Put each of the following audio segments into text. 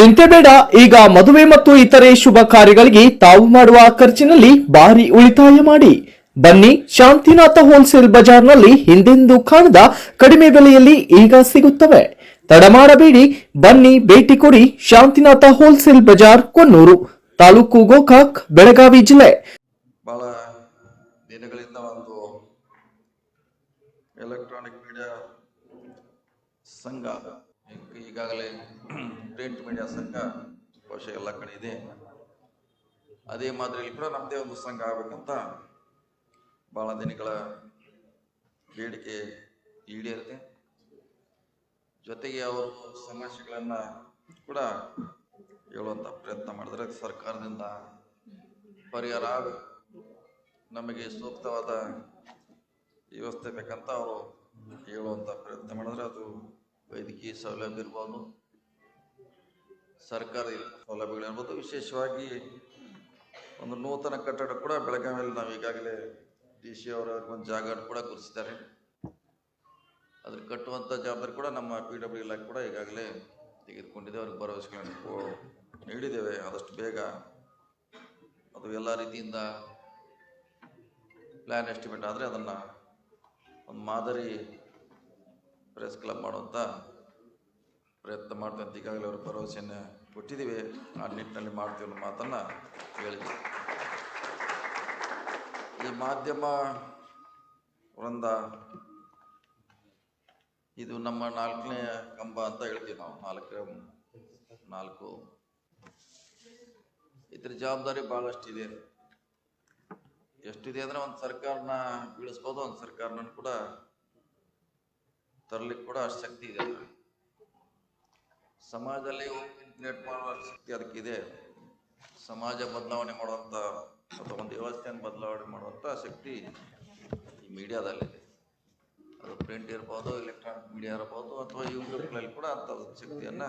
ಚಿಂತೆ ಬೇಡ, ಈಗ ಮದುವೆ ಮತ್ತು ಇತರೆ ಶುಭ ಕಾರ್ಯಗಳಿಗೆ ತಾವು ಮಾಡುವ ಖರ್ಚಿನಲ್ಲಿ ಭಾರಿ ಉಳಿತಾಯ ಮಾಡಿ. ಬನ್ನಿ, ಶಾಂತಿನಾಥ ಹೋಲ್ಸೇಲ್ ಬಜಾರ್ನಲ್ಲಿ ಹಿಂದೆಂದೂ ಕಾಣದ ಕಡಿಮೆ ಬೆಲೆಯಲ್ಲಿ ಈಗ ಸಿಗುತ್ತವೆ. ತಡಮಾಡಬೇಡಿ ಬನ್ನಿ, ಭೇಟಿ ಕೊಡಿ ಶಾಂತಿನಾಥ ಹೋಲ್ಸೇಲ್ ಬಜಾರ್, ಕೊನ್ನೂರು, ತಾಲೂಕು ಗೋಕಾಕ್, ಬೆಳಗಾವಿ ಜಿಲ್ಲೆ. ಬಹಳ ದಿನಗಳಿಂದ ಒಂದು ಎಲೆಕ್ಟ್ರಾನಿಕ್ ಮೀಡಿಯಾ ಸಂಘ, ಈಗ- ಈಗಾಗಲೇ ಪ್ರಿಂಟ್ ಮೀಡಿಯಾ ಸಂಘ ಬಹುಶಃ ಎಲ್ಲ ಕಡೆ ಇದೆ. ಅದೇ ಮಾದರಿಯಲ್ಲಿ ಕೂಡ ನಮ್ಮದೇ ಒಂದು ಸಂಘ ಆಗ್ಬೇಕಂತ ಭಾಳ ದಿನಗಳ ಬೇಡಿಕೆ ಈಡೇರಿದೆ. ಜೊತೆಗೆ ಅವರು ಸಮಸ್ಯೆಗಳನ್ನು ಕೂಡ ಹೇಳುವಂಥ ಪ್ರಯತ್ನ ಮಾಡಿದ್ರೆ ಸರ್ಕಾರದಿಂದ ಪರಿಹಾರ ನಮಗೆ ಸೂಕ್ತವಾದ ವ್ಯವಸ್ಥೆ ಬೇಕಂತ ಅವರು ಹೇಳುವಂಥ ಪ್ರಯತ್ನ ಮಾಡಿದ್ರೆ ಅದು ವೈದ್ಯಕೀಯ ಸೌಲಭ್ಯ ಇರ್ಬೋದು. ಸರ್ಕಾರಿ ಸೌಲಭ್ಯಗಳಿರ್ಬೋದು ವಿಶೇಷವಾಗಿ ಒಂದು ನೂತನ ಕಟ್ಟಡ ಕೂಡ ಬೆಳಗಾವಿಯಲ್ಲಿ ನಾವು ಈಗಾಗಲೇ ಡಿ ಸಿ ಅವರ ಒಂದು ಜಾಗ ಕೂಡ ಗುರುತಿಸಿದ್ದಾರೆ ಅದ್ರ ಕಟ್ಟುವಂಥ ಜವಾಬ್ದಾರಿ ಕೂಡ ನಮ್ಮ ಪಿ ಡಬ್ಲ್ಯೂ ಇಲಾಖೆ ಕೂಡ ಈಗಾಗಲೇ ತೆಗೆದುಕೊಂಡಿದೆ. ಅವ್ರಿಗೆ ಭರವಸೆಗಳನ್ನು ನೀಡಿದ್ದೇವೆ. ಆದಷ್ಟು ಬೇಗ ಅದು ಎಲ್ಲ ರೀತಿಯಿಂದ ಪ್ಲ್ಯಾನ್ ಎಸ್ಟಿಮೇಟ್ ಆದರೆ ಅದನ್ನು ಒಂದು ಮಾದರಿ ಪ್ರೆಸ್ ಕ್ಲಬ್ ಮಾಡುವಂಥ ಪ್ರಯತ್ನ ಮಾಡ್ತಂತ ಈಗಾಗಲೇ ಅವ್ರ ಭರವಸೆಯನ್ನು ಕೊಟ್ಟಿದ್ದೀವಿ. ಆ ನಿಟ್ಟಿನಲ್ಲಿ ಮಾಡ್ತೀವಿ ಅನ್ನೋ ಮಾತನ್ನು ಹೇಳಿದ್ವಿ. ಈ ಮಾಧ್ಯಮ ವೃಂದ, ಇದು ನಮ್ಮ ನಾಲ್ಕನೇ ಕಂಬ ಅಂತ ಹೇಳ್ತೀವಿ ನಾವು. ನಾಲ್ಕು ನಾಲ್ಕು. ಇದ್ರ ಜವಾಬ್ದಾರಿ ಭಾಳಷ್ಟಿದೆ. ಎಷ್ಟಿದೆ ಅಂದರೆ ಒಂದು ಸರ್ಕಾರನ ಬೀಳಿಸ್ಬೋದು, ಒಂದು ಸರ್ಕಾರನ ಕೂಡ ತರಲಿಕ್ಕೆ ಕೂಡ ಅಷ್ಟು ಶಕ್ತಿ ಇದೆ. ಸಮಾಜದಲ್ಲಿ ಕ್ರಿಯೇಟ್ ಮಾಡುವ ಶಕ್ತಿ ಅದಕ್ಕಿದೆ. ಸಮಾಜ ಬದಲಾವಣೆ ಮಾಡುವಂಥ ಅಥವಾ ಒಂದು ವ್ಯವಸ್ಥೆಯನ್ನು ಬದಲಾವಣೆ ಮಾಡುವಂಥ ಶಕ್ತಿ ಈ ಮೀಡಿಯಾದಲ್ಲಿದೆ ಅದು ಪ್ರಿಂಟ್ ಇರ್ಬೋದು ಎಲೆಕ್ಟ್ರಾನಿಕ್ ಮೀಡಿಯಾ ಇರ್ಬೋದು, ಅಥವಾ ಯೂಟ್ಯೂಬ್ಗಳಲ್ಲಿ ಕೂಡ ಅಂಥ ಶಕ್ತಿಯನ್ನ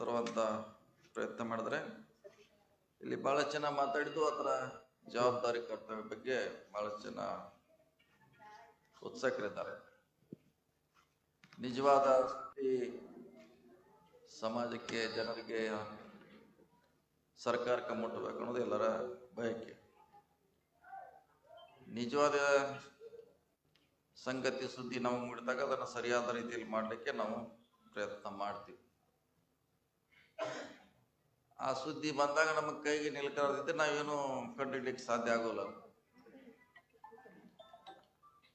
ತರುವಂಥ ಪ್ರಯತ್ನ ಮಾಡಿದ್ರೆ ಇಲ್ಲಿ ಭಾಳ ಜನ ಮಾತಾಡಿದ್ದು ಅದರ ಜವಾಬ್ದಾರಿ ಕರ್ತವ್ಯ ಬಗ್ಗೆ ಭಾಳ ಜನ ಉತ್ಸುಕರಿದ್ದಾರೆ. ನಿಜವಾದ ಶಕ್ತಿ ಸಮಾಜಕ್ಕೆ, ಜನರಿಗೆ ಸರ್ಕಾರಕ್ಕೆ ಮುಟ್ಟಬೇಕು ಅನ್ನೋದು ಎಲ್ಲರ ಬಯಕೆ. ನಿಜವಾದ ಸಂಗತಿ ಸುದ್ದಿ ನಾವು ಮುಡಿದಾಗ ಅದನ್ನು ಸರಿಯಾದ ರೀತಿಯಲ್ಲಿ ಮಾಡಲಿಕ್ಕೆ ನಾವು ಪ್ರಯತ್ನ ಮಾಡ್ತೀವಿ. ಆ ಸುದ್ದಿ ಬಂದಾಗ ನಮ್ಮ ಕೈಗೆ ನಿಲ್ಕರದಿದ್ದರೆ ನಾವೇನು ಕಂಡುಹಿಡ್ಲಿಕ್ಕೆ ಸಾಧ್ಯ ಆಗೋಲ್ಲ.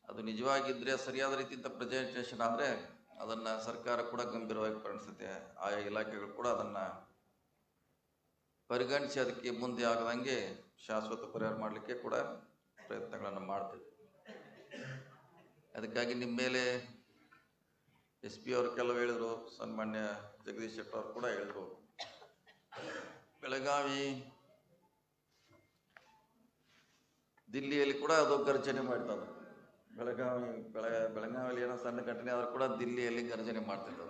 ಅದು ನಿಜವಾಗಿದ್ರೆ, ಸರಿಯಾದ ರೀತಿಯಿಂದ ಪ್ರೆಸೆಂಟೇಷನ್ ಆದ್ರೆ ಅದನ್ನ ಸರ್ಕಾರ ಕೂಡ ಗಂಭೀರವಾಗಿ ಪರಿಣಿಸುತ್ತೆ ಆಯಾ ಇಲಾಖೆಗಳು ಕೂಡ ಅದನ್ನ ಪರಿಗಣಿಸಿ ಅದಕ್ಕೆ ಮುಂದೆ ಆಗದಂಗೆ ಶಾಶ್ವತ ಪರಿಹಾರ ಮಾಡಲಿಕ್ಕೆ ಕೂಡ ಪ್ರಯತ್ನಗಳನ್ನು ಮಾಡ್ತೇವೆ. ಅದಕ್ಕಾಗಿ ನಿಮ್ಮ ಮೇಲೆ ಎಸ್ ಪಿ ಅವರು ಕೆಲವು ಹೇಳಿದ್ರು, ಸನ್ಮಾನ್ಯ ಜಗದೀಶ್ ಶೆಟ್ಟರ್ ಅವರು ಕೂಡ ಹೇಳಿದ್ರು. ಬೆಳಗಾವಿ, ದಿಲ್ಲಿಯಲ್ಲಿ ಕೂಡ ಅದು ಗರ್ಜನೆ ಮಾಡ್ತದೆ ಬೆಳಗಾವಿ ಬೆಳ ಬೆಳಗಾವಿಯಲ್ಲಿ ಏನೋ ಸಣ್ಣ ಘಟನೆ ಆದ್ರೂ ಕೂಡ ದಿಲ್ಲಿಯಲ್ಲಿ ಗರ್ಜನೆ ಮಾಡ್ತಿದ್ದವು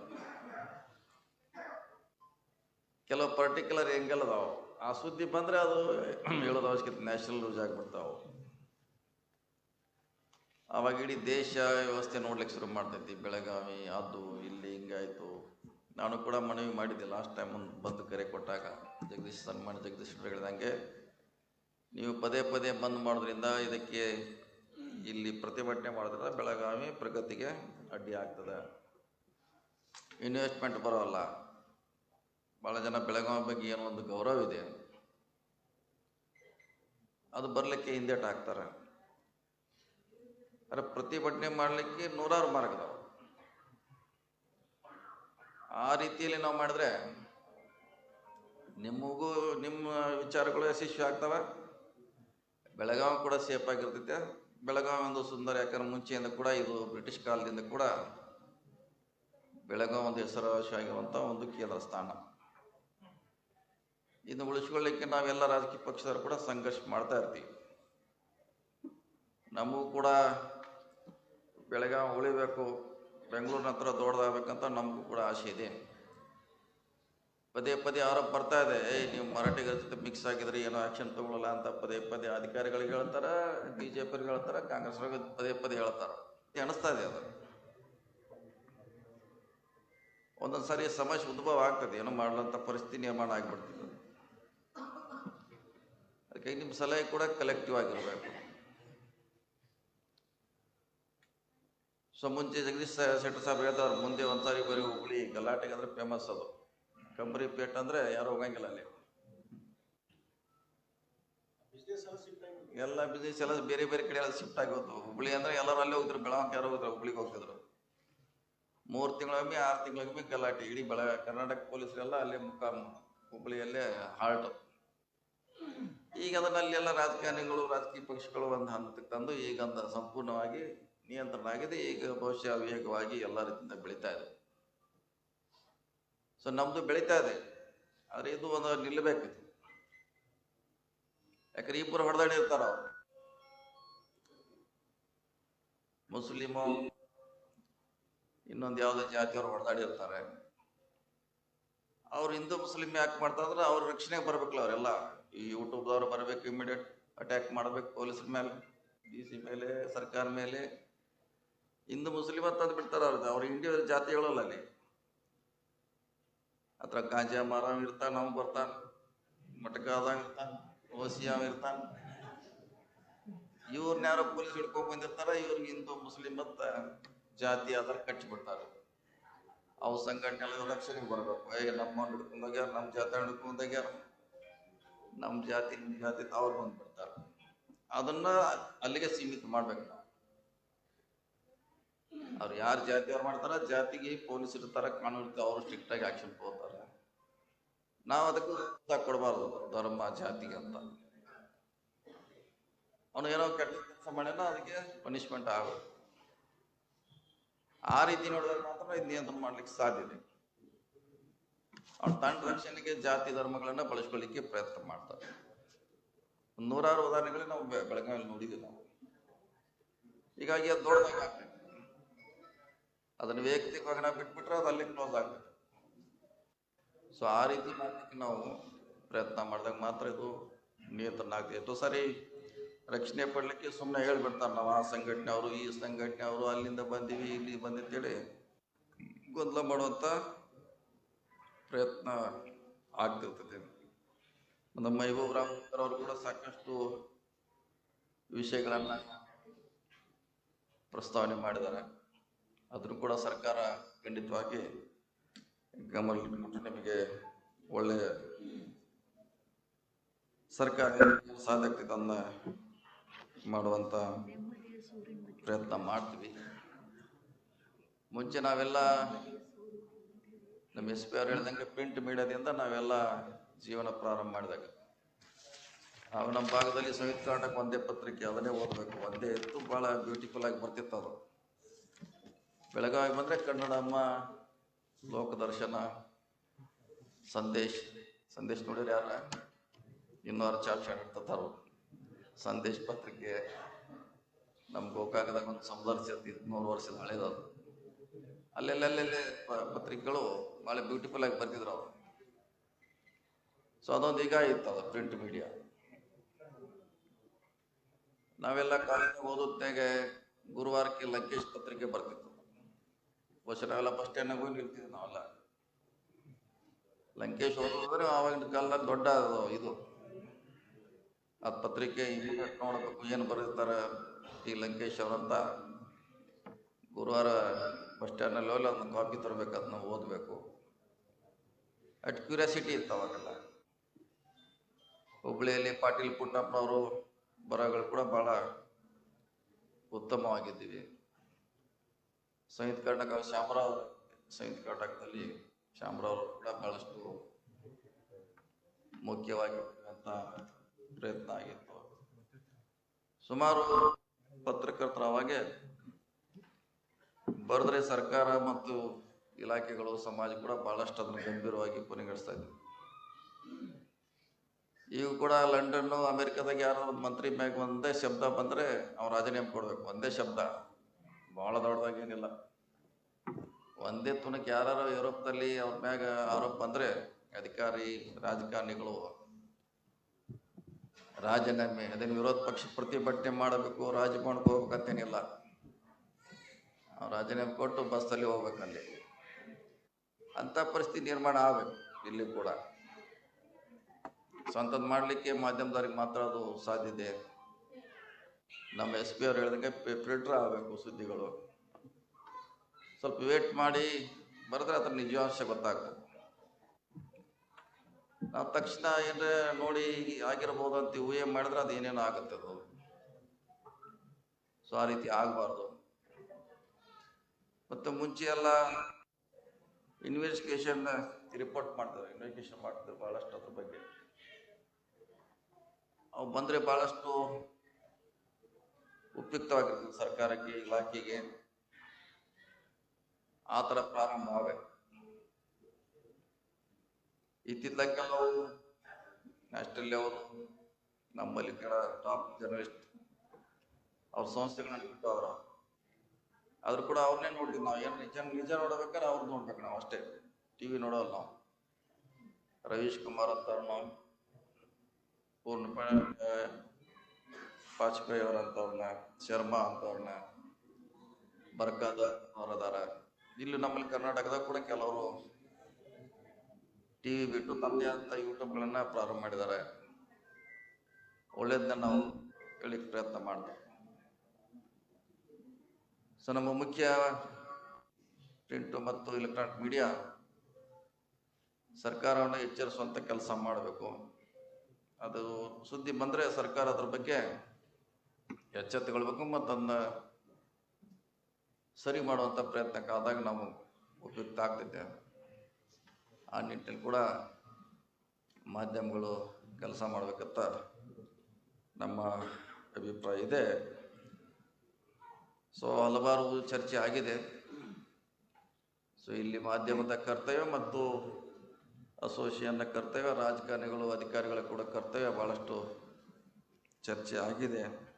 ಕೆಲವು ಪರ್ಟಿಕ್ಯುಲರ್ ಎಂಗಲ್ ಅದಾವ. ಆ ಸುದ್ದಿ ಬಂದ್ರೆ ಅದು ಹೇಳೋದು ಅವಶ್ಯಕತೆ ನ್ಯಾಷನಲ್ ನ್ಯೂಸ್ ಆಗ್ಬಿಡ್ತಾವ. ಅವಾಗ ಇಡೀ ದೇಶ ವ್ಯವಸ್ಥೆ ನೋಡ್ಲಿಕ್ಕೆ ಶುರು ಮಾಡ್ತೈತಿ. ಬೆಳಗಾವಿ, ಅದು, ಇಲ್ಲಿ, ಹಿಂಗಾಯ್ತು. ನಾನು ಕೂಡ ಮನವಿ ಮಾಡಿದ್ದೆ ಲಾಸ್ಟ್ ಟೈಮ್ ಬಂದು ಕರೆ ಕೊಟ್ಟಾಗ. ಜಗದೀಶ್ ಸನ್ಮಾನ ಜಗದೀಶ್ ಹೇಳಿದಂಗೆ, ನೀವು ಪದೇ ಪದೇ ಬಂದ್ ಮಾಡೋದ್ರಿಂದ ಇದಕ್ಕೆ ಇಲ್ಲಿ ಪ್ರತಿಭಟನೆ ಮಾಡಿದ್ರೆ ಬೆಳಗಾವಿ ಪ್ರಗತಿಗೆ ಅಡ್ಡಿ ಆಗ್ತದೆ. ಇನ್ವೆಸ್ಟ್ಮೆಂಟ್ ಬರೋಲ್ಲ. ಭಾಳ ಜನ ಬೆಳಗಾವಿ ಬಗ್ಗೆ ಏನೋ ಒಂದು ಗೌರವ ಇದೆ. ಅದು ಬರಲಿಕ್ಕೆ ಹಿಂದೇಟ್ ಹಾಕ್ತಾರೆ ಅರೆ ಪ್ರತಿಭಟನೆ ಮಾಡಲಿಕ್ಕೆ ನೂರಾರು ಮಾರ್ಗದವು. ಆ ರೀತಿಯಲ್ಲಿ ನಾವು ಮಾಡಿದ್ರೆ ನಿಮಗೂ ನಿಮ್ಮ ವಿಚಾರಗಳು ಯಶಸ್ವಿ ಆಗ್ತವೆ. ಬೆಳಗಾವಿ ಕೂಡ ಸೇಫ್ ಆಗಿರ್ತೈತೆ. ಬೆಳಗಾವಿ ಒಂದು ಸುಂದರ ಯಾಕಂದ್ರೆ ಮುಂಚೆಯಿಂದ ಕೂಡ ಇದು ಬ್ರಿಟಿಷ್ ಕಾಲದಿಂದ ಕೂಡ ಬೆಳಗಾವಿ ಒಂದು ಹೆಸರುವಾಸಿಯಾಗಿರುವಂಥ ಒಂದು ಕೇಂದ್ರ ಸ್ಥಾನ. ಇದನ್ನು ಉಳಿಸ್ಕೊಳ್ಳಿಕ್ಕೆ ನಾವೆಲ್ಲ ರಾಜಕೀಯ ಪಕ್ಷದವರು ಕೂಡ ಸಂಘರ್ಷ ಮಾಡ್ತಾ ಇರ್ತೀವಿ. ನಮಗೂ ಕೂಡ ಬೆಳಗಾವಿ ಉಳಿಬೇಕು, ಬೆಂಗಳೂರಿನ ಹತ್ರ ದೊಡ್ಡದಾಗಬೇಕಂತ ನಮಗೂ ಕೂಡ ಆಸೆ ಇದೆ. ಪದೇ ಪದೇ ಆರೋಪ ಬರ್ತಾ ಇದೆ, ಏಯ್, ನೀವು ಮರಾಠಿಗರ ಜೊತೆ ಮಿಕ್ಸ್ ಆಗಿದ್ರೆ, ಏನೋ ಆಕ್ಷನ್ ತಗೊಳ್ಳಲ್ಲ ಅಂತ ಪದೇ ಪದೇ ಅಧಿಕಾರಿಗಳಿಗೆ ಹೇಳ್ತಾರ ಬಿ ಜೆ ಪಿಗೆ ಹೇಳ್ತಾರ ಕಾಂಗ್ರೆಸ್ ಪದೇ ಪದೇ ಹೇಳ್ತಾರ. ಅನಿಸ್ತಾ ಇದೆ ಅದು. ಒಂದೊಂದು ಸಾರಿ ಸಮಸ್ಯೆ ಉದ್ಭವ ಆಗ್ತದೆ, ಏನೋ ಮಾಡಲಂತ ಪರಿಸ್ಥಿತಿ ನಿರ್ಮಾಣ ಆಗಿಬಿಡ್ತದೆ. ಅದಕ್ಕೆ ನಿಮ್ಮ ಸಲಹೆ ಕೂಡ ಕಲೆಕ್ಟಿವ್ ಆಗಿರಬೇಕು. ಸೊ, ಮುಂಚೆ ಜಗದೀಶ್ ಶೆಟ್ಟರ್ ಸಾಹೇಬ್ ಹೇಳ್ತಾರೆ, ಮುಂದೆ ಒಂದ್ಸಾರಿ ಬರೀ ಹುಬ್ಳಿ ಗಲಾಟೆಗೆ ಫೇಮಸ್ ಅದು. ಕಂಬರಿ ಪೇಟ್ ಅಂದ್ರೆ ಯಾರು ಹೋಗಂಗಿಲ್ಲ ಅಲ್ಲಿ. ಎಲ್ಲ ಬಿಸ್ನೆಸ್ ಎಲ್ಲ ಬೇರೆ ಬೇರೆ ಕಡೆ ಎಲ್ಲ ಶಿಫ್ಟ್ ಆಗೋದು ಹುಬ್ಳಿ ಅಂದ್ರೆ ಎಲ್ಲರೂ ಅಲ್ಲೇ ಹೋಗಿದ್ರು ಬೆಳಗಾವಿ ಯಾರು ಹೋಗಿದ್ರು, ಹುಬ್ಳಿಗೆ ಹೋಗ್ತಿದ್ರು. ಮೂರು ತಿಂಗಳಿಗೊಮ್ಮೆ ಆರು ತಿಂಗಳಿಗೊಮ್ಮೆ ಗಲಾಟೆ. ಇಡೀ ಬೆಳ, ಕರ್ನಾಟಕ ಪೊಲೀಸರೆಲ್ಲ ಅಲ್ಲೇ ಮುಖಾಮ್ ಹುಬ್ಳಿಯಲ್ಲೇ ಹಾಲ್ಟ್ ಈಗ ಅದನ್ನಲ್ಲಿ ಎಲ್ಲ ರಾಜಕಾರಣಿಗಳು, ರಾಜಕೀಯ ಪಕ್ಷಗಳು ಒಂದು ಹಂತಕ್ಕೆ ತಂದು ಈಗಂತ ಸಂಪೂರ್ಣವಾಗಿ ನಿಯಂತ್ರಣ ಆಗಿದೆ ಈಗ ಬಹುಶಃ ವೇಗವಾಗಿ ಎಲ್ಲ ರೀತಿಯಿಂದ ಬೆಳೀತಾ ಇದೆ. ಸೊ ನಮ್ದು ಬೆಳೀತಾ ಇದೆ. ಆದ್ರೆ ಇದು ಒಂದು ನಿಲ್ಲಬೇಕು. ಯಾಕಂದ್ರೆ ಇಬ್ಬರು ಹೊಡೆದಾಡಿರ್ತಾರ ಅವ್ರು ಮುಸ್ಲಿಮು, ಇನ್ನೊಂದು ಯಾವುದೋ ಜಾತಿಯವರು ಹೊಡೆದಾಡಿರ್ತಾರೆ ಅವ್ರು ಹಿಂದೂ ಮುಸ್ಲಿಂ ಯಾಕೆ ಮಾಡ್ತಾರಂದ್ರೆ ಅವ್ರ ರಕ್ಷಣೆಗೆ ಬರ್ಬೇಕಲ್ಲ ಅವರೆಲ್ಲ. ಈ ಯೂಟ್ಯೂಬ್ದವ್ರು ಬರಬೇಕು ಇಮಿಡಿಯೇಟ್ ಅಟ್ಯಾಕ್ ಮಾಡ್ಬೇಕು ಪೊಲೀಸರ ಮೇಲೆ ಡಿ ಸಿ ಮೇಲೆ, ಸರ್ಕಾರ ಮೇಲೆ. ಹಿಂದೂ ಮುಸ್ಲಿಂ ಅಂತ ಬಿಡ್ತಾರೆ ಅವ್ರದ್ದು ಅವ್ರ ಇಂಡಿಯಾ ಜಾತಿಗಳಲ್ಲ ಅಲ್ಲಿ. ಹತ್ರ ಗಾಂಜಾ ಮಾರವ್ ಇರ್ತಾನ ಅವ್ ಬರ್ತಾನ. ಮಟಕಾದಾಗ ಇರ್ತಾನ, ಓಸಿಯಾವ್ ಇರ್ತಾನ. ಇವ್ರನ್ನ ಯಾರೋ ಪೊಲೀಸ್ ಹಿಡ್ಕೊಂಡ್ ಬಂದಿರ್ತಾರ, ಇವ್ರಿಗೆ ಹಿಂದೂ, ಮುಸ್ಲಿಂ ಮತ್ತ ಜಾತಿ ಆಧಾರ ಕಟ್ಟಿಬಿಡ್ತಾರೆ ಅವು ಸಂಘಟನೆ ರಕ್ಷಣೆ ರಕ್ಷಣೆಗೆ ಬರ್ಬೇಕು. ಏ, ನಮ್ಮ ಹಿಡ್ಕೊಂಡೋಗ್ಯಾರ ನಮ್ಮ ಜಾತಿ ಹಿಡ್ಕೊಂಡೋಗ್ಯಾರ ನಮ್ಮ ಜಾತಿ ನಿಮ್ಮ ಜಾತಿ ಅವ್ರು ಬಂದ್ಬಿಡ್ತಾರೆ ಅದನ್ನ ಅಲ್ಲಿಗೆ ಸೀಮಿತ ಮಾಡ್ಬೇಕು ನಾವು. ಅವ್ರು ಯಾರು ಜಾತಿ ಅವ್ರು ಮಾಡ್ತಾರ, ಜಾತಿಗೆ ಪೊಲೀಸ್ ಇರ್ತಾರ ಕಾನೂನು ಅವ್ರು ಅವರು ಸ್ಟ್ರಿಕ್ಟ್ ಆಗಿ ಆಕ್ಷನ್ ತಗೋತಾರೆ. ನಾವು ಅದಕ್ಕೂ ಕೊಡಬಾರ್ದು, ಧರ್ಮ, ಜಾತಿ ಅಂತ. ಅವನು ಏನೋ ಕೆಟ್ಟ ಕೆಲಸ ಮಾಡ್ಯಾನ, ಅದಕ್ಕೆ ಪನಿಷ್ಮೆಂಟ್ ಆಗೋದು. ಆ ರೀತಿ ನೋಡಿದ್ರೆ ಮಾತ್ರ ಇದು ನಿಯಂತ್ರಣ ಮಾಡ್ಲಿಕ್ಕೆ ಸಾಧ್ಯ ಇದೆ. ಅವ್ನು ತನ್ನ ರಕ್ಷಣೆಗೆ ಜಾತಿ ಧರ್ಮಗಳನ್ನ ಬಳಸ್ಕೊಳ್ಳಿಕ್ಕೆ ಪ್ರಯತ್ನ ಮಾಡ್ತಾರೆ. ನೂರಾರು ಉದಾಹರಣೆಗಳು ನಾವು ಬೆಳಗಾವಿ ಬೆಳಗಾವಿಯಲ್ಲಿ ನೋಡಿದ್ದೀವಿ ನಾವು. ಹೀಗಾಗಿ ಅದು ದೊಡ್ಡದಾಗಿ ಅದನ್ನ ವೈಯಕ್ತಿಕವಾಗಿ ನಾವು ಬಿಟ್ಬಿಟ್ರೆ ಅದು ಅಲ್ಲಿ ಕ್ಲೋಸ್ ಆಗ್ತದೆ ಸೊ ಆ ರೀತಿ ಮಾಡಲಿಕ್ಕೆ ನಾವು ಪ್ರಯತ್ನ ಮಾಡಿದಾಗ ಮಾತ್ರ ಇದು ನಿಯಂತ್ರಣ ಆಗ್ತದೆ. ಎಷ್ಟೋ ಸಾರಿ ರಕ್ಷಣೆ ಪಡಲಿಕ್ಕೆ ಸುಮ್ಮನೆ ಹೇಳ್ಬಿಡ್ತಾರೆ ನಾವು, ಆ ಸಂಘಟನೆ ಅವರು ಈ ಸಂಘಟನೆ ಅವರು ಅಲ್ಲಿಂದ ಬಂದೀವಿ, ಇಲ್ಲಿ ಬಂದಿದ್ದೇಳಿ ಗೊಂದಲ ಮಾಡುವಂಥ ಪ್ರಯತ್ನ ಆಗ್ತಿರ್ತದೆ. ನಮ್ಮ ಮೈಬೂಬ್ ರಾಮಕರ್ ಅವರು ಕೂಡ ಸಾಕಷ್ಟು ವಿಷಯಗಳನ್ನು ಪ್ರಸ್ತಾವನೆ ಮಾಡಿದ್ದಾರೆ. ಅದನ್ನು ಕೂಡ ಸರ್ಕಾರ ಖಂಡಿತವಾಗಿ ಗಮನದಲ್ಲಿಟ್ಟುಕೊಂಡು ನಿಮಗೆ ಒಳ್ಳೆ ಸರ್ಕಾರ ಸಾಧಕ್ಕೆ ತನ್ನ ಮಾಡುವಂತ ಪ್ರಯತ್ನ ಮಾಡ್ತೀವಿ. ಮುಂಚೆ ನಾವೆಲ್ಲ ನಮ್ಮ ಎಸ್ ಪಿ ಅವ್ರು ಹೇಳ್ದಂಗೆ ಪ್ರಿಂಟ್ ಮೀಡಿಯಾದಿಂದ ನಾವೆಲ್ಲ ಜೀವನ ಪ್ರಾರಂಭ ಮಾಡಿದಾಗ ನಾವು ನಮ್ಮ ಭಾಗದಲ್ಲಿ ಸಂಯುಕ್ತ ಕರ್ನಾಟಕ ಒಂದೇ ಪತ್ರಿಕೆ, ಅದನ್ನೇ ಓದಬೇಕು. ಒಂದೇ ಇತ್ತು ಭಾಳ ಬ್ಯೂಟಿಫುಲ್ ಆಗಿ ಬರ್ತಿತ್ತು ಅದು. ಬೆಳಗಾವಿ ಬಂದರೆ ಕನ್ನಡಮ್ಮ ಲೋಕದರ್ಶನ, ಸಂದೇಶ್ ಸಂದೇಶ್ ನೋಡಿರಿ ಯಾರ? ಇನ್ನೂರು ಚಾಪ್ ಇಡ್ತಾರ ಸಂದೇಶ್ ಪತ್ರಿಕೆ. ನಮ್ಮ ಗೋಕಾಕದಾಗ ಒಂದು ಸಂದರ್ಶಿರ್ತಿ ನೂರು ವರ್ಷದ ಹಳೇದದು ಅಲ್ಲೆಲ್ಲ ಅಲ್ಲೆಲ್ಲ ಪತ್ರಿಕೆಗಳು ಭಾಳ ಬ್ಯೂಟಿಫುಲ್ ಆಗಿ ಬರ್ತಿದ್ರು ಅವರು. ಸೊ ಅದೊಂದು ಈಗ ಇತ್ತು ಅದು ಪ್ರಿಂಟ್ ಮೀಡಿಯಾ ನಾವೆಲ್ಲ ಕಾಲೇಜ್ ಓದೋತ್ನಾಗೆ ಗುರುವಾರಕ್ಕೆ ಲಂಕೇಶ್ ಪತ್ರಿಕೆ ಬರ್ತಿತ್ತು. ಬಹುಶಃ ಬಸ್ ಸ್ಟ್ಯಾಂಡ್ನಾಗ ಹೋಗಿ ನಿಲ್ತಿದ್ವಿ ನಾವೆಲ್ಲ. ಲಂಕೇಶ್ ಹೋದ್ರೆ ಆವಾಗಿನ ಕಾಲ ದೊಡ್ಡ ಅದು, ಇದು. ಆ ಪತ್ರಿಕೆ ಇಮಿಡಿಯೇಟ್ ನೋಡಬೇಕು, ಏನು ಬರೀತಾರೆ ಈ ಲಂಕೇಶ್ ಅವರಂತ. ಗುರುವಾರ ಬಸ್ ಸ್ಟ್ಯಾಂಡ್ನಲ್ಲಿ ಹೋಗಿ ಅದನ್ನ ಕಾಪಿ ತರಬೇಕು, ಅದನ್ನ ಓದಬೇಕು. ಅಟ್ ಕ್ಯೂರಿಯಾಸಿಟಿ ಇತ್ತು ಅವಾಗೆಲ್ಲ. ಹುಬ್ಳಿಯಲ್ಲಿ ಪಾಟೀಲ್ ಪುಟ್ಟಪ್ಪನವರು ಬರಗಳು ಕೂಡ ಬಹಳ ಉತ್ತಮವಾಗಿದ್ದೀವಿ. ಸಂಯುಕ್ತ ಕರ್ನಾಟಕ ಶ್ಯಾಮರಾವ್ ಸಂಯುಕ್ತ ಕರ್ನಾಟಕದಲ್ಲಿ ಶ್ಯಾಮರಾವ್ ಕೂಡ ಬಹಳಷ್ಟು ಮುಖ್ಯವಾಗಿರ್ತಕ್ಕಂಥ ಪ್ರಯತ್ನ ಆಗಿತ್ತು. ಸುಮಾರು ಪತ್ರಕರ್ತರ ಅವಾಗೆ ಬರೆದ್ರೆ ಸರ್ಕಾರ ಮತ್ತು ಇಲಾಖೆಗಳು ಸಮಾಜ ಕೂಡ ಬಹಳಷ್ಟು ಅದನ್ನು ಗಂಭೀರವಾಗಿ ಪರಿಗಣಿಸ್ತಾ ಇದ್ವಿ. ಈಗ ಕೂಡ ಲಂಡನ್ನು ಅಮೆರಿಕದಾಗ ಯಾರೋ ಒಂದು ಮಂತ್ರಿ ಮ್ಯಾಗ ಒಂದೇ ಶಬ್ದ ಬಂದರೆ ಅವ್ರು ರಾಜೀನಾಮೆ ಕೊಡಬೇಕು, ಒಂದೇ ಶಬ್ದ. ಬಹಳ ದೊಡ್ಡದಾಗೇನಿಲ್ಲ ಒಂದೇ ತುನಕ್ಕೆ ಯಾರು ಯುರೋಪ್ದಲ್ಲಿ ಅವ್ರ ಮ್ಯಾಗ ಆರೋಪ ಬಂದ್ರೆ ಅಧಿಕಾರಿ, ರಾಜಕಾರಣಿಗಳು, ರಾಜೀನಾಮೆ, ಅದನ್ನ ವಿರೋಧ ಪಕ್ಷ ಪ್ರತಿಭಟನೆ ಮಾಡಬೇಕು, ರಾಜಭವನಕ್ಕೆ ಹೋಗ್ಬೇಕಂತೇನಿಲ್ಲ. ರಾಜೀನಾಮೆ ಕೊಟ್ಟು ಬಸ್ಸಲ್ಲಿ ಹೋಗ್ಬೇಕಲ್ಲಿ ಅಂಥ ಪರಿಸ್ಥಿತಿ ನಿರ್ಮಾಣ ಆಗಬೇಕು ಇಲ್ಲಿ ಕೂಡ. ಸ್ವಂತದ್ದು ಮಾಡಲಿಕ್ಕೆ ಮಾಧ್ಯಮದವ್ರಿಗೆ ಮಾತ್ರ ಅದು ಸಾಧ್ಯತೆ. ನಮ್ಮ ಎಸ್ ಪಿ ಅವ್ರು ಹೇಳಿದಂಗೆ ಫಿಲ್ಟರ್ ಆಗಬೇಕು ಸುದ್ದಿಗಳು. ಸ್ವಲ್ಪ ವೇಟ್ ಮಾಡಿ, ಬರೆದ್ರೆ ಅದ್ರ ನಿಜಾಂಶ ಗೊತ್ತಾಗ್ತದೆ. ನಾವು ತಕ್ಷಣ ಏನ್ರೆ ನೋಡಿ ಆಗಿರ್ಬೋದು ಅಂತ ಊಹೆ ಮಾಡಿದ್ರೆ ಅದು ಏನೇನೋ ಆಗುತ್ತೆ ಅದು. ಸೊ ಆ ರೀತಿ ಆಗಬಾರ್ದು. ಮತ್ತು ಮುಂಚೆ ಎಲ್ಲ ಇನ್ವೆಸ್ಟಿಗೇಷನ್ ರಿಪೋರ್ಟ್ ಮಾಡ್ತಾರೆ ಇನ್ವೆಸ್ಟಿಗೇಷನ್ ಮಾಡ್ತಾರೆ ಭಾಳಷ್ಟು ಅದ್ರ ಬಗ್ಗೆ. ಅವು ಬಂದರೆ ಭಾಳಷ್ಟು ಉಪಯುಕ್ತವಾಗಿರ್ತದೆ ಸರ್ಕಾರಕ್ಕೆ, ಇಲಾಖೆಗೆ. ಆ ತರ ಪ್ರಾರಂಭ ಆಗಬೇಕು ಇತ್ತಿದ್ದಾಗ ಕೆಲವು ನ್ಯಾಷನಲ್ ಲೆವೆಲ್ ನಮ್ಮಲ್ಲಿ ಕೆಲ ಟಾಪ್ ಜರ್ನಲಿಸ್ಟ್. ಅವ್ರ ಸಂಸ್ಥೆಗಳನ್ನ ಬಿಟ್ಟವ್ರ ಆದ್ರೂ ಕೂಡ ಅವ್ರನ್ನೇ ನೋಡ್ತೀವಿ ನಾವು. ಏನು ನಿಜ ನಿಜ ನೋಡ್ಬೇಕಾದ್ರೆ ಅವ್ರು ನೋಡ್ಬೇಕು ನಾವು ಅಷ್ಟೇ. ಟಿ ವಿ ನೋಡೋಲ್ಲ ನಾವು. ರವೀಶ್ ಕುಮಾರ್ ಅಂತ ನಾವು. ಪೂರ್ಣ ವಾಜಪೇಯಿ ಅವರಂತವ್ರನ್ನ ಶರ್ಮಾ ಅಂತವ್ರನ್ನ ಬರ್ಕಾದ ಅವರದಾರ. ಇಲ್ಲಿ ನಮ್ಮಲ್ಲಿ ಕರ್ನಾಟಕದಾಗ ಕೂಡ ಕೆಲವರು ಟಿವಿ ಬಿಟ್ಟು ತಮ್ಮದೇ ಆದಂಥ ಯೂಟ್ಯೂಬ್ಗಳನ್ನ ಪ್ರಾರಂಭ ಮಾಡಿದ್ದಾರೆ. ಒಳ್ಳೇದನ್ನ ನಾವು ಹೇಳಿಕ್ ಪ್ರಯತ್ನ ಮಾಡ್ತೇವೆ. ಸೊ ನಮ್ಮ ಮುಖ್ಯ ಪ್ರಿಂಟ್ ಮತ್ತು ಎಲೆಕ್ಟ್ರಾನಿಕ್ ಮೀಡಿಯಾ ಸರ್ಕಾರವನ್ನು ಎಚ್ಚರಿಸುವಂಥ ಕೆಲಸ ಮಾಡಬೇಕು. ಅದು ಸುದ್ದಿ ಬಂದರೆ ಸರ್ಕಾರ ಅದ್ರ ಬಗ್ಗೆ ಎಚ್ಚೆತ್ತುಕೊಳ್ಬೇಕು ಮತ್ತು ಅದನ್ನ ಸರಿ ಮಾಡುವಂಥ ಪ್ರಯತ್ನಕ್ಕಾದಾಗ ನಾವು ಉಪಯುಕ್ತ ಆಗ್ತೈತೆ. ಆ ನಿಟ್ಟಿನಲ್ಲಿ ಕೂಡ ಮಾಧ್ಯಮಗಳು ಕೆಲಸ ಮಾಡಬೇಕಂತ ನಮ್ಮ ಅಭಿಪ್ರಾಯ ಇದೆ. ಸೊ ಹಲವಾರು ಚರ್ಚೆ ಆಗಿದೆ. ಸೊ ಇಲ್ಲಿ ಮಾಧ್ಯಮದ ಕರ್ತವ್ಯ ಮತ್ತು ಅಸೋಸಿಯನ್ನ ಕರ್ತವ್ಯ, ರಾಜಕಾರಣಿಗಳು, ಅಧಿಕಾರಿಗಳ ಕೂಡ ಕರ್ತವ್ಯ ಭಾಳಷ್ಟು ಚರ್ಚೆ ಆಗಿದೆ.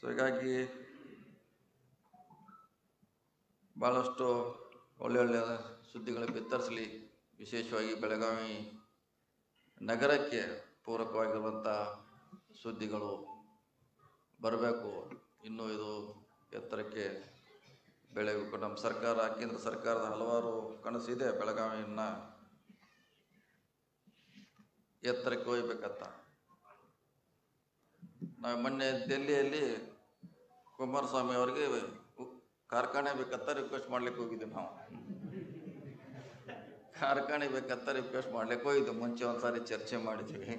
ಸೊ ಹೀಗಾಗಿ ಭಾಳಷ್ಟು ಒಳ್ಳೆ ಒಳ್ಳೆಯ ಸುದ್ದಿಗಳು ಬಿತ್ತರಿಸಲಿ. ವಿಶೇಷವಾಗಿ ಬೆಳಗಾವಿ ನಗರಕ್ಕೆ ಪೂರಕವಾಗಿರುವಂಥ ಸುದ್ದಿಗಳು ಬರಬೇಕು. ಇನ್ನೂ ಇದು ಎತ್ತರಕ್ಕೆ ಬೆಳೆಯಬೇಕು. ನಮ್ಮ ಸರ್ಕಾರ, ಕೇಂದ್ರ ಸರ್ಕಾರದ ಹಲವಾರು ಕನಸಿದೆ ಬೆಳಗಾವಿಯನ್ನು ಎತ್ತರಕ್ಕೆ ಒಯ್ಬೇಕಂತ ನಾವು ಮೊನ್ನೆ ದೆಲ್ಲಿಯಲ್ಲಿ ಕುಮಾರಸ್ವಾಮಿ ಅವರಿಗೆ ಕಾರ್ಖಾನೆ ಬೇಕಂತ ರಿಕ್ವೆಸ್ಟ್ ಮಾಡ್ಲಿಕ್ಕೆ ಹೋಗಿದ್ದೆ ನಾವು. ಕಾರ್ಖಾನೆ ಬೇಕಂತ ರಿಕ್ವೆಸ್ಟ್ ಮಾಡ್ಲಿಕ್ಕೆ ಹೋಗಿದ್ದು ಮುಂಚೆ ಒಂದ್ಸಾರಿ ಚರ್ಚೆ ಮಾಡಿದ್ವಿ.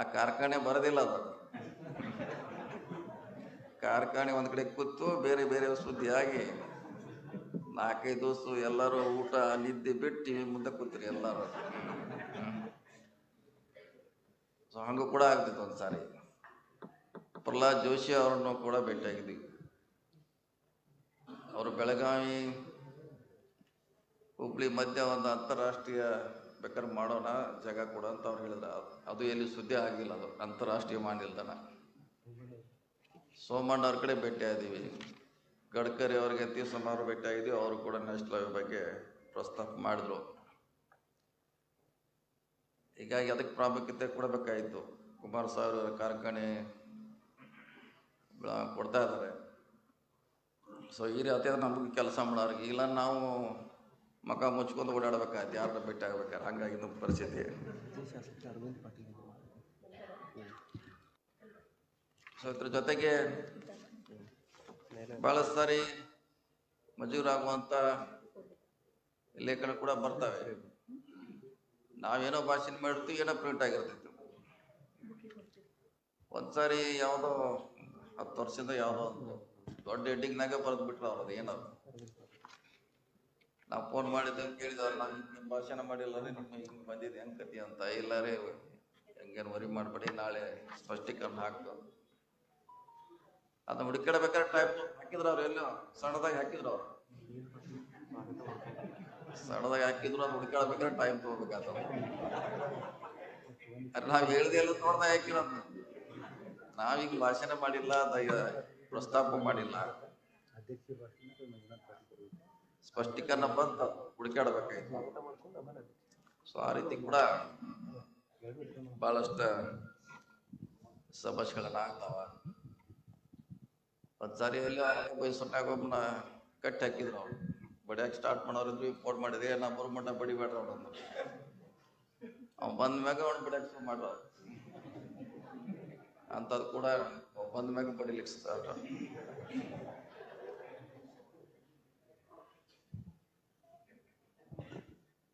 ಆ ಕಾರ್ಖಾನೆ ಬರೋದಿಲ್ಲ ಅದು ಕಾರ್ಖಾನೆ ಒಂದ್ ಕಡೆ ಕೂತು ಬೇರೆ ಬೇರೆ ಸುದ್ದಿ ಆಗಿ ನಾಲ್ಕೈದು ದಿವಸ ಎಲ್ಲರೂ ಊಟ ನಿದ್ದೆ ಬಿಟ್ಟು ಮುಂದೆ ಕೂತ್ರಿ ಎಲ್ಲರೂ. ಸೊ ಹಂಗೂ ಕೂಡ ಆಗ್ತಿತ್ತು ಒಂದ್ಸಾರಿ. ಪ್ರಹ್ಲಾದ್ ಜೋಶಿ ಅವರನ್ನು ಕೂಡ ಭೇಟಿಯಾಗಿದ್ದೀವಿ ಅವರು ಬೆಳಗಾವಿ ಹುಬ್ಳಿ ಮಧ್ಯ ಒಂದು ಅಂತಾರಾಷ್ಟ್ರೀಯ ಬೇಕಾದ್ರೆ ಮಾಡೋಣ ಜಾಗ ಕೂಡ ಅಂತ ಅವ್ರು ಹೇಳಿದ. ಅದು ಎಲ್ಲಿ ಸುದ್ದಿ ಆಗಿಲ್ಲ ಅದು, ಅಂತಾರಾಷ್ಟ್ರೀಯ ಮಾಡಿಲ್ದನ ಸೋಮಣ್ಣ ಅವ್ರ ಕಡೆ ಭೇಟಿ ಆದೀವಿ ಗಡ್ಕರಿ ಅವ್ರಿಗೆ ಅತಿ ಸುಮಾರು ಭೇಟಿ ಆಗಿದ್ವಿ ಅವರು ಕೂಡ ನ್ಯಾಷನಲ್ ಹೈವೇ ಬಗ್ಗೆ ಪ್ರಸ್ತಾಪ ಮಾಡಿದ್ರು. ಹೀಗಾಗಿ ಅದಕ್ಕೆ ಪ್ರಾಮುಖ್ಯತೆ ಕೊಡಬೇಕಾಯಿತು. ಕುಮಾರಸ್ವಾಮಿ ಅವರ ಕಾರ್ಖಾನೆ ಕೊಡ್ತಾ ಇದ್ದಾರೆ. ಸೊ ಈ ರೀತಿ ನಮಗೆ ಕೆಲಸ ಮಾಡೋರಿಗೆ. ಇಲ್ಲ, ನಾವು ಮಕ ಮುಚ್ಕೊಂಡು ಓಡಾಡ್ಬೇಕಾಯ್ತು. ಯಾರನ್ನ ಭೇಟಿ ಆಗ್ಬೇಕಾದ್ರೆ. ಹಂಗಾಗಿ ನಮ್ಮ ಪರಿಸ್ಥಿತಿ. ಸೊ ಇದ್ರ ಜೊತೆಗೆ ಭಾಳ ಸಾರಿ ಮಜೂರಾಗುವಂಥ ಲೇಖನ ಕೂಡ ಬರ್ತವೆ. ನಾವೇನೋ ಭಾಷೆ ಮಾಡಿರ್ತೀವಿ, ಏನೋ ಪ್ರಿಂಟ್ ಆಗಿರ್ತೈತಿ ಒಂದ್ಸಾರಿ ಯಾವುದೋ ಹತ್ತು ವರ್ಷದ ಯಾವುದೋ ಒಂದು ದೊಡ್ಡ ಹೆಡ್ಡಿಂಗ್ನಾಗ ಬರೆದು ಬಿಟ್ರು ಅವ್ರು ಅದು ಏನದು? ನಾವು ಫೋನ್ ಮಾಡಿದ್ದೆ ಕೇಳಿದವ್ರು? ನಾನು ಹಿಂಗೆ ಭಾಷಣ ಮಾಡಿಲ್ಲ ರೀ ನಿಮ್ಮ ಹಿಂಗೆ ಬಂದಿದ್ದು ಹೆಂಗೆ ಕತಿ ಅಂತ. ಇಲ್ಲ ರೀ, ಹೆಂಗೇನು ವರಿ ಮಾಡಬೇಡಿ, ನಾಳೆ ಸ್ಪಷ್ಟೀಕರಣ ಹಾಕ್ತು ಅದನ್ನ ಹುಡುಕಿಡ್ಬೇಕಾದ್ರೆ ಟೈಪ್ ಹಾಕಿದ್ರು ಅವ್ರು, ಎಲ್ಲೋ ಸಣ್ಣದಾಗ ಹಾಕಿದ್ರು ಅವ್ರು. ಸಣ್ಣದಾಗ ಹಾಕಿದ್ರು ಅದು ಹುಡುಕಾಡ್ಬೇಕಾದ್ರೆ ಟೈಮ್ ತಗೋಬೇಕಾಗ್ತದ. ನಾವ್ ಹೇಳ್ದೆ ಎಲ್ಲ ನೋಡ್ದಾಗ ಹಾಕಿರೋದು ನಾವೀಗ ಭಾಷಣ ಮಾಡಿಲ್ಲ ಪ್ರಸ್ತಾಪ ಮಾಡಿಲ್ಲ. ಸ್ಪಷ್ಟೀಕರಣ ಬಂತ ಹುಡುಕಾಡ್ಬೇಕಾಯ್ತು ಸೊ ಆ ರೀತಿ ಕೂಡ ಬಹಳಷ್ಟು ಸಮಸ್ಯೆಗಳನ್ನ ಆಗ್ತಾವ ಒಂದ್ಸಾರಿ ಎಲ್ಲ ಬಯಸ್ಕೊಂಡಾಗ ಒಬ್ಬನ ಕಟ್ಟಿ ಹಾಕಿದ್ರು ಅವ್ರು. ಬಡಿಯಕ್ಕೆ ಸ್ಟಾರ್ಟ್ ಮಾಡೋರಿದ್ವಿ ಫೋನ್ ಮಾಡಿದೆ ನಾ ಬರೋ ಮಟ್ಟ ಬಡಿಬೇಡ್ರ ಅವ್ನು ಅವ್ನು ಬಂದ ಮ್ಯಾಗ ಅವ್ನು ಬಡಿಯಕ್ಕೆ ಶುರು ಮಾಡ್ರ ಅಂಥದ್ದು ಕೂಡ ಬಂದ ಮ್ಯಾಗ ಬಡಿಲಿಕ್ಕೆ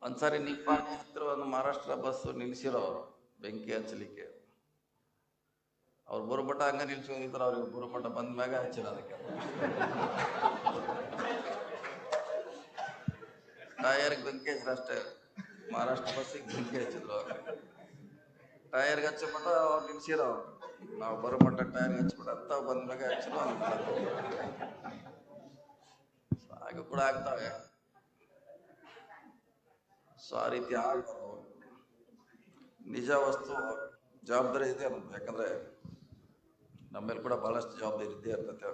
ಒಂದ್ಸಾರಿ ನಿಪ್ಪಾಣಿ ಒಂದು ಮಹಾರಾಷ್ಟ್ರ ಬಸ್ ನಿಲ್ಸಿರೋ ಬೆಂಕಿ ಹಚ್ಚಲಿಕ್ಕೆ. ಅವ್ರು ಬುರುಮಠ ಹಂಗ ನಿಲ್ಸ್ಕೊಂಡಿದ್ರು ಅವ್ರಿಗೆ ಬುರುಮಠ ಬಂದ ಮ್ಯಾಗ ಹಚ್ಚಿರ ಅದಕ್ಕೆ. ಟಯರ್ಗೆ ಬೆಂಕಿ ಹಚ್ಚಿದ್ರು ಅಷ್ಟೇ. ಮಹಾರಾಷ್ಟ್ರ ಬಸ್ಸಿಗೆ ಬೆಂಕಿ ಹಚ್ಚಿದ್ರು ಟಯರ್ಗೆ ಮಟ್ಟ ಅವ್ರು ನಿಲ್ಸಿರೋ ಅವ್ರು. ನಾವು ಬರೋ ಮಟ್ಟ ಟಯರ್ಗೆ ಹಚ್ಬಿಟ್ಟು ಅಂತ ಬಂದ ಮ್ಯಾಗ ಹಚ್ಚಿರೋ ಹಾಗೆ ಕೂಡ ಆಗ್ತಾವೆ. ಸೊ ಆ ರೀತಿ ಆಗ್ಬಾರ್ದು ನಿಜ ವಸ್ತು ಜವಾಬ್ದಾರಿ ಇದೆ ಅನ್ನೋದು ಯಾಕಂದ್ರೆ ನಮ್ಮೇಲೆ ಕೂಡ ಬಹಳಷ್ಟು ಜವಾಬ್ದಾರಿ ಇದ್ದೇ ಇರ್ತೈತೆ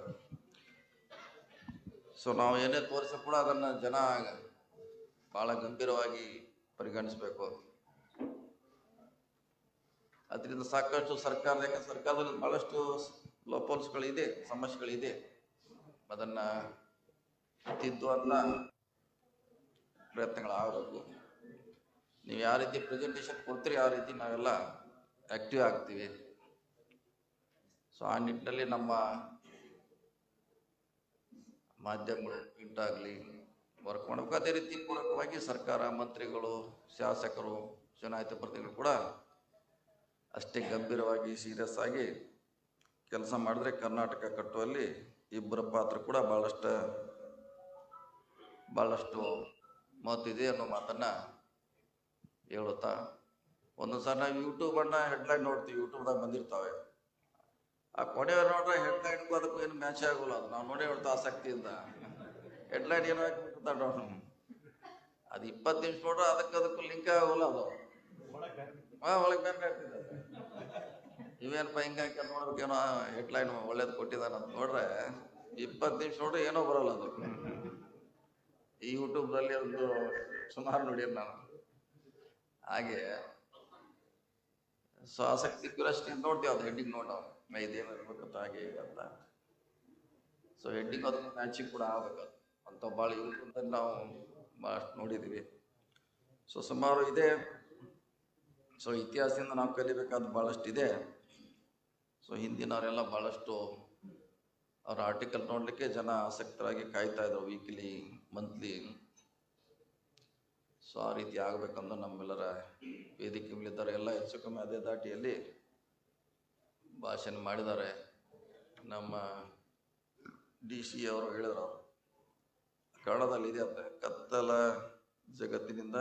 ಸೊ ನಾವು ಏನೇ ತೋರಿಸ ಕೂಡ ಅದನ್ನ ಜನ ಬಹಳ ಗಂಭೀರವಾಗಿ ಪರಿಗಣಿಸ್ಬೇಕು. ಅದರಿಂದ ಸಾಕಷ್ಟು ಸರ್ಕಾರ ಸರ್ಕಾರದಲ್ಲಿ ಬಹಳಷ್ಟು ಲೋಪೋಲ್ಸ್ಗಳಿದೆ ಸಮಸ್ಯೆಗಳಿದೆ. ಅದನ್ನ ತಿದ್ದುವಂತ ಪ್ರಯತ್ನಗಳಾಗಬೇಕು ನೀವು ಯಾವ ರೀತಿ ಪ್ರೆಸೆಂಟೇಷನ್ ಕೊಡ್ತೀರಿ ಯಾವ ರೀತಿ ನಾವೆಲ್ಲ ಆಕ್ಟಿವ್ ಆಗ್ತೀವಿ. ಸೊ ಆ ನಿಟ್ಟಿನಲ್ಲಿ ನಮ್ಮ ಮಾಧ್ಯಮಗಳು ಪ್ರಿಂಟ್ ಆಗಲಿ ವರ್ಕ್ ಮಾಡಬೇಕು. ಅದೇ ರೀತಿ ಪೂರಕವಾಗಿ ಸರ್ಕಾರ, ಮಂತ್ರಿಗಳು, ಶಾಸಕರು, ಚುನಾಯಿತ ಪ್ರತಿನಿಧಿಗಳು ಕೂಡ ಅಷ್ಟೇ ಗಂಭೀರವಾಗಿ ಸೀರಿಯಸ್ ಆಗಿ ಕೆಲಸ ಮಾಡಿದ್ರೆ ಕರ್ನಾಟಕ ಕಟ್ಟುವಲ್ಲಿ ಇಬ್ಬರ ಪಾತ್ರ ಕೂಡ ಭಾಳಷ್ಟು ಭಾಳಷ್ಟು ಮಹತ್ವ ಅನ್ನೋ ಮಾತನ್ನು ಹೇಳುತ್ತಾ. ಒಂದೊಂದು ಸಲ ನಾವು ಯೂಟ್ಯೂಬನ್ನು ಹೆಡ್ಲೈನ್ ನೋಡ್ತೀವಿ ಯೂಟ್ಯೂಬ್ದಾಗ ಬಂದಿರ್ತಾವೆ. ಆ ಕೊನೆಯ ನೋಡ್ರೆ ಹೆಡ್ಲೈನ್ಗೂ ಅದಕ್ಕೂ ಏನು ಮ್ಯಾಚ್ ಆಗೋಲ್ಲ. ಅದು ನಾವು ನೋಡಿ ಹೇಳ್ತಾ ಆಸಕ್ತಿಯಿಂದ. ಹೆಡ್ಲೈನ್ ಏನೋ ಅವ್ನು. ಅದು ಇಪ್ಪತ್ತು ನಿಮಿಷ ನೋಡ್ರೆ ಅದಕ್ಕೆ ಅದಕ್ಕೂ ಲಿಂಕ್ ಆಗೋಲ್ಲ ಅದು. ಹಾಂ ಒಳಗೆ ಬೇರೆ ಇವೇನಪ್ಪ ಹಾಕಿ ನೋಡ್ಬೇಕೇನೋ ಹೆಡ್ಲೈನ್ ಒಳ್ಳೇದು ಕೊಟ್ಟಿದ್ದಾನೆ ಅಂತ ನೋಡ್ರೆ ಇಪ್ಪತ್ತು ನಿಮಿಷ ನೋಡ್ರೆ ಏನೋ ಬರೋಲ್ಲ ಅದು. ಈ ಯೂಟ್ಯೂಬ್ದಲ್ಲಿ ಒಂದು ಸುಮಾರು ನೋಡಿರಿ ನಾನು. ಹಾಗೆ ಸೊ ಆಸಕ್ತಿ ಕ್ಯೂರಿಯಾಸಿಟಿ ನೋಡ್ತೀವಿ, ಅದು ಹೆಡ್ಡಿಂಗ್ ನೋಡೋ ಇದೇನು ಇರ್ಬೇಕಂತ ಹಾಗೆ ಅಂತ. ಸೊ ಹೆಡ್ಡಿಂಗ್ ಅದಕ್ಕೆ ಮ್ಯಾಚಿಂಗ್ ಕೂಡ ಆಗ್ಬೇಕು ಅಂತ ಭಾಳ ಅಂತ ನಾವು ಭಾಳಷ್ಟು ನೋಡಿದ್ದೀವಿ. ಸೊ ಸುಮಾರು ಇದೆ. ಸೊ ಇತಿಹಾಸದಿಂದ ನಾವು ಕಲಿಬೇಕಾದ ಭಾಳಷ್ಟು ಇದೆ ಸೊ ಹಿಂದಿನವರೆಲ್ಲ ಭಾಳಷ್ಟು ಅವರ ಆರ್ಟಿಕಲ್ ನೋಡಲಿಕ್ಕೆ ಜನ ಆಸಕ್ತರಾಗಿ ಕಾಯ್ತಾ ಇದ್ರು ವೀಕ್ಲಿ ಮಂತ್ಲಿ ಸೊ ಆ ರೀತಿ ಆಗ್ಬೇಕಂದ್ರೆ ನಮ್ಮೆಲ್ಲರ ವೇದಿಕೆ ಮೇಲಿದ್ದಾರೆ ಎಲ್ಲ ಹೆಚ್ಚು ಕಮ್ಮಿ ಅದೇ ದಾಟಿಯಲ್ಲಿ ಭಾಷಣ ಮಾಡಿದ್ದಾರೆ. ನಮ್ಮ ಡಿ ಸಿ ಅವರು ಹೇಳಿದ್ರು ಅವರು. ಕನ್ನಡದಲ್ಲಿ ಇದೆ ಕತ್ತಲ ಜಗತ್ತಿನಿಂದ,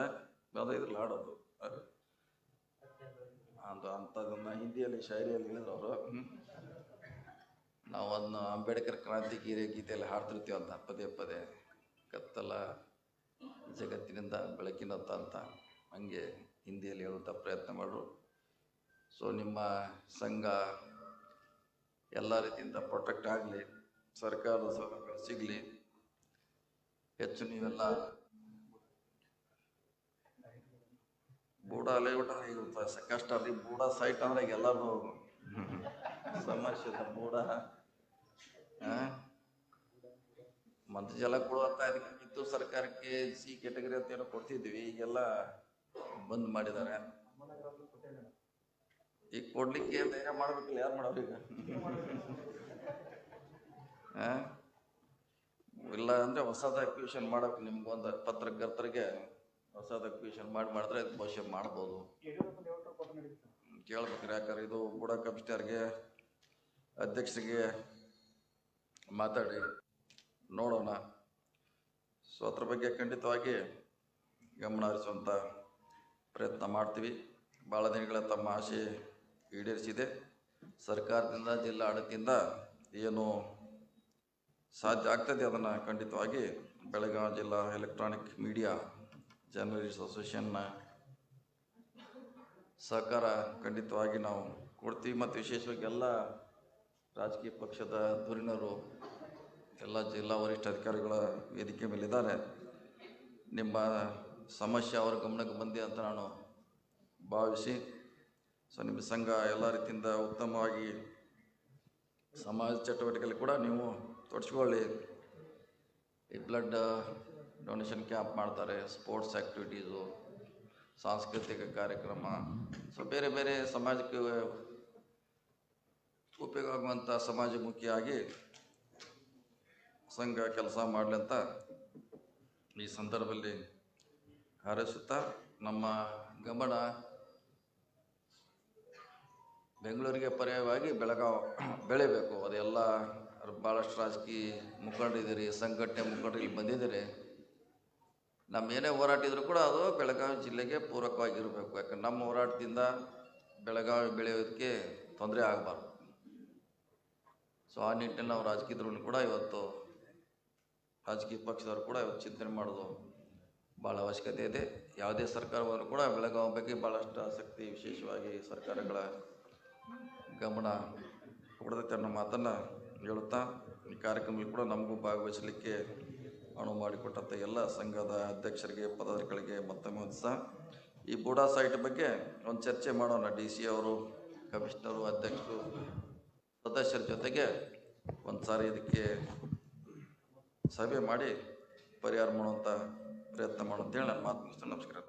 ಅದೇ ಇದ್ರಲ್ಲಿ ಹಾಡೋದು ಅದು ಅಂಥದನ್ನ ಹಿಂದಿಯಲ್ಲಿ ಶಾಯರಿಯಲ್ಲಿ ಹೇಳಿದ್ರು ಅವರು ನಾವು ಅದನ್ನ ಅಂಬೇಡ್ಕರ್ ಕ್ರಾಂತಿಗೀರಿ ಗೀತೆಯಲ್ಲಿ ಹಾಡ್ತಿರ್ತೀವಿ ಅಂತ ಪದೇ ಪದೇ ಕತ್ತಲ ಜಗತ್ತಿನಿಂದ ಬೆಳಕಿನತ್ತ ಅಂತ ಹಂಗೆ ಹಿಂದಿಯಲ್ಲಿ ಹೇಳುವಂಥ ಪ್ರಯತ್ನ ಮಾಡು ಸೊ ನಿಮ್ಮ ಸಂಘ ಎಲ್ಲ ರೀತಿಯಿಂದ ಪ್ರೊಟೆಕ್ಟ್ ಆಗಲಿ, ಸರ್ಕಾರದ ಸೌಲಭ್ಯಗಳು ಸಿಗಲಿ, ಹೆಚ್ಚು ನೀವೆಲ್ಲ ಬೂಡ ಅಂದ್ರೆ ಈಗ ಸ- ಕಷ್ಟ ರೀ ಬೂಡ ಸೈಟ್ ಅಂದ್ರೆ ಈಗ ಎಲ್ಲರೂ ಸಮಸ್ಯೆ ಬೂಡ? ಮಂತ್ ಜಲ ಕೊಡುವಂತ ಕಿತ್ತು ಸರ್ಕಾರಕ್ಕೆ ಸಿ ಕೆಟಗರಿ ಅಂತ ಏನೋ ಕೊಡ್ತಿದ್ವಿ, ಈಗೆಲ್ಲ ಬಂದ್ ಮಾಡಿದ್ದಾರೆ ಈಗ ಕೊಡ್ಲಿಕ್ಕೆ ಧೈರ್ಯ ಮಾಡ್ಬೇಕಿಲ್ಲ, ಯಾರು ಮಾಡೋರು ಈಗ? ಇಲ್ಲ ಅಂದ್ರೆ ಹೊಸದ ಅಕ್ವಿಷನ್ ಮಾಡಬೇಕು ನಿಮ್ಗೊಂದು ಪತ್ರಕರ್ತರಿಗೆ ಹೊಸದ ಅಕ್ವಿಷನ್ ಮಾಡಿ ಮಾಡಿದ್ರೆ ಇದು ಬಹುಶಃ ಮಾಡ್ಬೋದು. ಕೇಳ್ಬೇಕ್ರಿ ಯಾಕಂದ್ರೆ ಇದು ಬುಡ ಕಮಿಷನರ್ಗೆ ಅಧ್ಯಕ್ಷರಿಗೆ ಮಾತಾಡಿ, ನೋಡೋಣ. ಸೊ ಅದ್ರ ಬಗ್ಗೆ ಖಂಡಿತವಾಗಿ ಗಮನ ಹರಿಸುವಂಥ ಪ್ರಯತ್ನ ಮಾಡ್ತೀವಿ. ಭಾಳ ದಿನಗಳ ತಮ್ಮ ಆಸೆ ಈಡೇರಿಸಿದೆ. ಸರ್ಕಾರದಿಂದ, ಜಿಲ್ಲಾ ಆಡಳಿತದಿಂದ ಏನು ಸಾಧ್ಯ ಆಗ್ತದೆ ಅದನ್ನು ಖಂಡಿತವಾಗಿ ಬೆಳಗಾವಿ ಜಿಲ್ಲಾ ಎಲೆಕ್ಟ್ರಾನಿಕ್ ಮೀಡಿಯಾ ಜರ್ನಲಿಸ್ಟ್ ಅಸೋಸಿಯೇಷನ್ನ ಸಹಕಾರ ಖಂಡಿತವಾಗಿ ನಾವು ಕೊಡ್ತೀವಿ ಮತ್ತು ವಿಶೇಷವಾಗಿ ಎಲ್ಲ ರಾಜಕೀಯ ಪಕ್ಷದ ಧುರೀಣರು, ಎಲ್ಲ ಜಿಲ್ಲಾ ವರಿಷ್ಠ ಅಧಿಕಾರಿಗಳ ವೇದಿಕೆ ಮೇಲಿದ್ದಾರೆ ನಿಮ್ಮ ಸಮಸ್ಯೆ ಅವರ ಗಮನಕ್ಕೆ ಬಂದಿದೆ ಅಂತ ನಾನು ಭಾವಿಸಿ, ಸೊ ನಿಮ್ಮ ಸಂಘ ಎಲ್ಲ ರೀತಿಯಿಂದ ಉತ್ತಮವಾಗಿ ಸಮಾಜ ಚಟುವಟಿಕೆಯಲ್ಲಿ ಕೂಡ ನೀವು ತೊಡಸ್ಕೊಳ್ಳಿ. ಈ ಬ್ಲಡ್ ಡೊನೇಷನ್ ಕ್ಯಾಂಪ್ ಮಾಡ್ತಾರೆ ಸ್ಪೋರ್ಟ್ಸ್ ಆ್ಯಕ್ಟಿವಿಟೀಸು ಸಾಂಸ್ಕೃತಿಕ ಕಾರ್ಯಕ್ರಮ. ಸೊ ಬೇರೆ ಬೇರೆ ಸಮಾಜಕ್ಕೆ ಉಪಯೋಗ ಆಗುವಂಥ ಸಮಾಜಮುಖಿಯಾಗಿ ಸಂಘ ಕೆಲಸ ಮಾಡಲಿ ಅಂತ ಈ ಸಂದರ್ಭದಲ್ಲಿ ಹಾರೈಸುತ್ತಾ, ನಮ್ಮ ಗಮನ ಬೆಂಗಳೂರಿಗೆ ಪರ್ಯಾಯವಾಗಿ ಬೆಳಗಾವ್ ಬೆಳಿಬೇಕು. ಅದೆಲ್ಲ ಭಾಳಷ್ಟು ರಾಜಕೀಯ ಮುಖಂಡರಿದ್ದೀರಿ, ಸಂಘಟನೆ ಮುಖಂಡರು ಇಲ್ಲಿ ಬಂದಿದ್ದೀರಿ. ನಮ್ಮ ಏನೇ ಹೋರಾಟ ಇದ್ರೂ ಕೂಡ ಅದು ಬೆಳಗಾವಿ ಜಿಲ್ಲೆಗೆ ಪೂರಕವಾಗಿರಬೇಕು. ಯಾಕಂದ್ರೆ ನಮ್ಮ ಹೋರಾಟದಿಂದ ಬೆಳಗಾವಿ ಬೆಳೆಯೋದಕ್ಕೆ ತೊಂದರೆ ಆಗಬಾರ್ದು. ಸೊ ಆ ನಿಟ್ಟಿನಲ್ಲಿ ನಾವು ರಾಜಕೀಯದವ್ರು ಕೂಡ ಇವತ್ತು ರಾಜಕೀಯ ಪಕ್ಷದವರು ಕೂಡ ಇವತ್ತು ಚಿಂತನೆ ಮಾಡೋದು ಭಾಳ ಅವಶ್ಯಕತೆ ಇದೆ. ಯಾವುದೇ ಸರ್ಕಾರವಾದರೂ ಕೂಡ ಬೆಳಗಾವಿ ಬಗ್ಗೆ ಭಾಳಷ್ಟು ಆಸಕ್ತಿ, ವಿಶೇಷವಾಗಿ ಸರ್ಕಾರಗಳ ಗಮನ ಕೊಡದೈತೆ ಅನ್ನೋ ಮಾತನ್ನು ಹೇಳುತ್ತಾ ಈ ಕಾರ್ಯಕ್ರಮದಲ್ಲಿ ಕೂಡ ನಮಗೂ ಭಾಗವಹಿಸಲಿಕ್ಕೆ ಅನುವು ಮಾಡಿಕೊಟ್ಟಂಥ ಎಲ್ಲ ಸಂಘದ ಅಧ್ಯಕ್ಷರಿಗೆ, ಪದಾಧಿಕಾರಿಗಳಿಗೆ ಮತ್ತೊಮ್ಮೆ ಒಂದು ಸಹ ಈ ಬೂಡಾ ಸೈಟ್ ಬಗ್ಗೆ ಒಂದು ಚರ್ಚೆ ಮಾಡೋಣ. ಡಿ ಸಿ ಅವರು, ಕಮಿಷನರು, ಅಧ್ಯಕ್ಷರು, ಸದಸ್ಯರ ಜೊತೆಗೆ ಒಂದು ಸಾರಿ ಇದಕ್ಕೆ ಸಭೆ ಮಾಡಿ ಪರಿಹಾರ ಮಾಡುವಂಥ ಪ್ರಯತ್ನ ಮಾಡೋಂತೇಳಿ ನನ್ನ ಮಾತು ಮುಗಿಸ್ತೇನೆ. ನಮಸ್ಕಾರ.